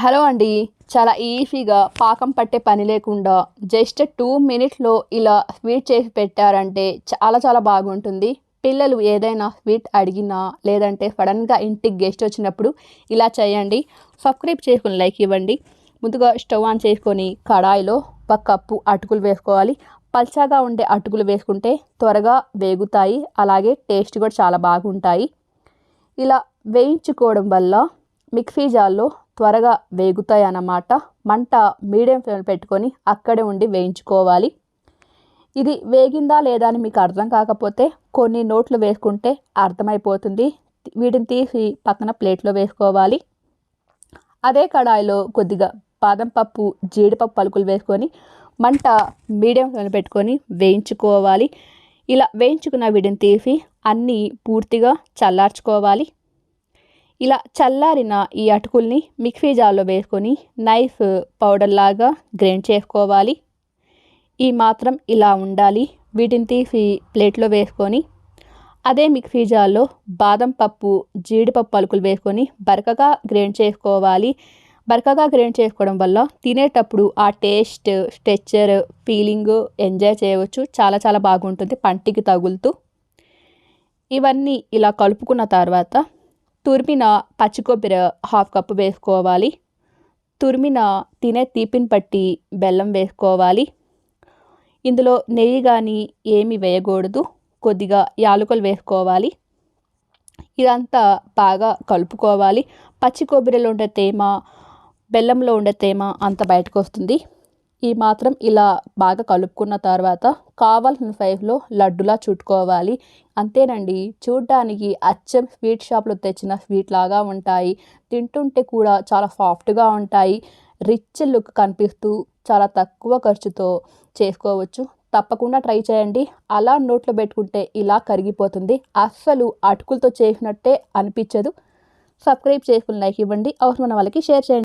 Hello అండి. చాలా ఈజీగా పాకం పట్టే పని లేకుండా జస్ట్ టూ మినిట్స్లో ఇలా స్వీట్ చేసి పెట్టారంటే చాలా చాలా బాగుంటుంది. పిల్లలు ఏదైనా స్వీట్ అడిగినా లేదంటే సడన్గా ఇంటికి గెస్ట్ వచ్చినప్పుడు ఇలా చేయండి. సబ్స్క్రైబ్ చేసుకుని లైక్ ఇవ్వండి. ముందుగా స్టవ్ ఆన్ చేసుకొని కడాయిలో ఒక కప్పు అటుకులు వేసుకోవాలి. పల్చగా ఉండే అటుకులు వేసుకుంటే త్వరగా వేగుతాయి. అలాగే టేస్ట్ కూడా చాలా బాగుంటాయి. ఇలా వేయించుకోవడం వల్ల మిక్సీ జార్లో త్వరగా వేగుతాయి అన్నమాట మంట మీడియం ఫ్లేమ్ పెట్టుకొని అక్కడే ఉండి వేయించుకోవాలి. ఇది వేగిందా లేదా అని మీకు అర్థం కాకపోతే కొన్ని నోట్లు వేసుకుంటే అర్థమైపోతుంది. వీటిని తీసి పక్కన ప్లేట్లో వేసుకోవాలి. అదే కడాయిలో కొద్దిగా బాదం పప్పు జీడిపప్పు పలుకులు వేసుకొని మంట మీడియం ఫ్లేమ్ పెట్టుకొని వేయించుకోవాలి. ఇలా వేయించుకున్న వీటిని తీసి అన్నీ పూర్తిగా చల్లార్చుకోవాలి. ఇలా చల్లారిన ఈ అటుకుల్ని మిక్సీ జార్లో వేసుకొని నైఫ్ పౌడర్ లాగా గ్రైండ్ చేసుకోవాలి. ఈ మాత్రం ఇలా ఉండాలి. వీటిని తీసి ప్లేట్లో వేసుకొని అదే మిక్సీ జార్లో బాదం పప్పు జీడిపప్పు పలుకులు వేసుకొని బరకగా గ్రైండ్ చేసుకోవాలి. బరకగా గ్రైండ్ చేసుకోవడం వల్ల తినేటప్పుడు ఆ టేస్ట్ స్ట్రెచ్చర్ ఫీలింగ్ ఎంజాయ్ చేయవచ్చు. చాలా చాలా బాగుంటుంది. పంటికి తగులుతూ. ఇవన్నీ ఇలా కలుపుకున్న తర్వాత తురిమిన పచ్చికొబ్బరి హాఫ్ కప్పు వేసుకోవాలి. తురిమిన తినే తీపిని పట్టి బెల్లం వేసుకోవాలి. ఇందులో నెయ్యి కానీ ఏమి వేయకూడదు. కొద్దిగా యాలకులు వేసుకోవాలి. ఇదంతా బాగా కలుపుకోవాలి. పచ్చి కొబ్బరిలో ఉండే తేమ బెల్లంలో ఉండే తేమ అంత బయటకు వస్తుంది. ఈ మాత్రం ఇలా బాగా కలుపుకున్న తర్వాత కావాల్సిన సైజులో లడ్డులా చుట్టుకోవాలి. అంతేనండి చూడ్డానికి అచ్చం స్వీట్ షాప్లో తెచ్చిన స్వీట్ లాగా ఉంటాయి. తింటుంటే కూడా చాలా సాఫ్ట్గా ఉంటాయి. రిచ్ లుక్ కనిపిస్తూ చాలా తక్కువ ఖర్చుతో చేసుకోవచ్చు. తప్పకుండా ట్రై చేయండి. అలా నోట్లో పెట్టుకుంటే ఇలా కరిగిపోతుంది. అస్సలు అటుకులతో చేసినట్టే అనిపించదు. సబ్స్క్రైబ్ చేసుకుని లైక్ ఇవ్వండి. అవసరమైన వాళ్ళకి షేర్ చేయండి.